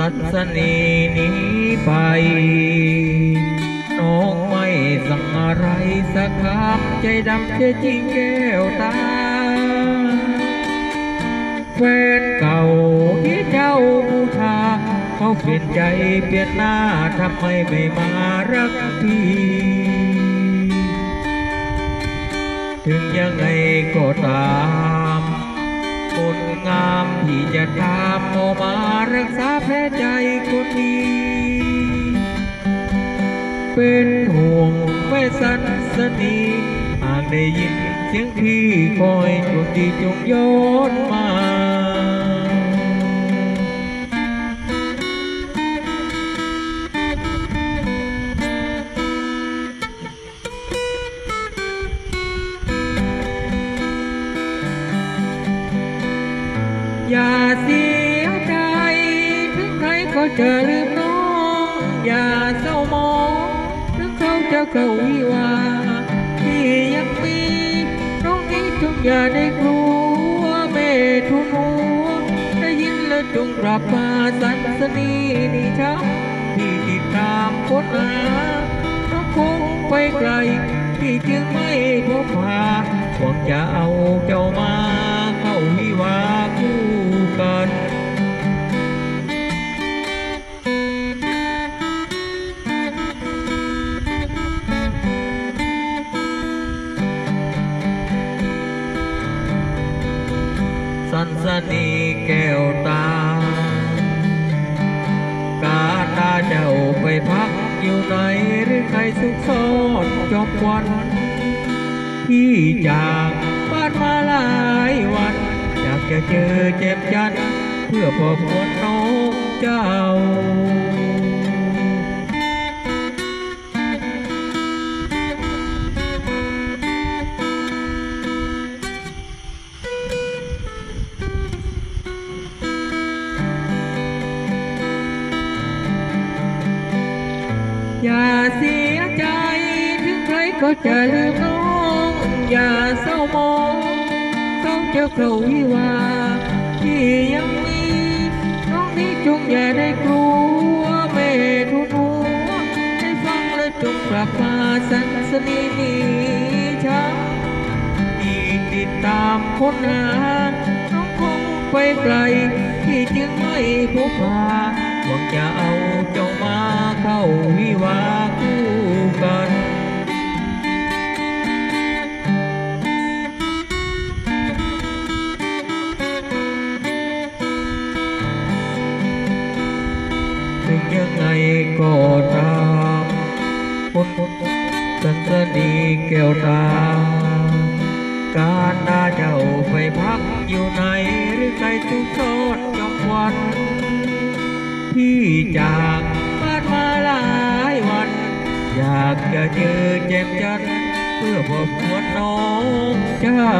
สัสนีหนี้ไปน้องไม่สั่งอะไรสักคำใจดำเชื่อจริงแก้วตาแฟนเก่าที่เจ้าบูชาเขาเปลี่ยนใจเปลี่ยนหน้าทำไมไม่มารักพี่ถึงยังไงก็ตาม ที่จะตามออกมารักษาแผลใจคนดีเป็นห่วงแม่สันสนีหากได้ยินเสียงพี่คอยจงดีจงย้อนมา อย่าเสียใจ ถึงใครก็จะลืมน้อง อย่าเศร้ามองถึงเขาจะเข้าวิวาที่ยังมีน้องนี้จงอย่าได้กลัวแม่ทุนหัวได้ยินแล้วจงกลับมาสันสนีนี่ช้ำที่ติดตามค้นหาน้องคงไปไกล ที่จึงไม่พบหาหวังจะเอาเจ้ามา สันสนีแก้วตา กาตาเจ้าไปพักอยู่ไหนหรือใครสุขซ่อนจอบวันที่จากบ้านมาหลายวันอยากจะเจอเจ็บจันเพื่อพบคนน้องเจ้า อย่าเสียใจถึงใครก็จะลืมน้องอย่าเศร้ามองเขาจะเข้าวิวาที่ยังมีน้องนี้จงอย่าได้กลัวแม่ทุนหัวให้ฟังและจงกลับมาสันสนีนี้ช้าที่ติดตามคนหาน้องคงไปไกลที่จึงไม่พบหา หวังจะเอาเจ้ามาเข้าวิวาคู่กัน ถึงยังไงก็ตามคนสันสนีแก้วตา การดาเจ้าไปพักอยู่ไหนหรือใครทุกทอดจำวัน ที่จากบ้านมาหลายวัน อยากจะเจอเจ่มจันเพื่อพบหัวน้องเจ้า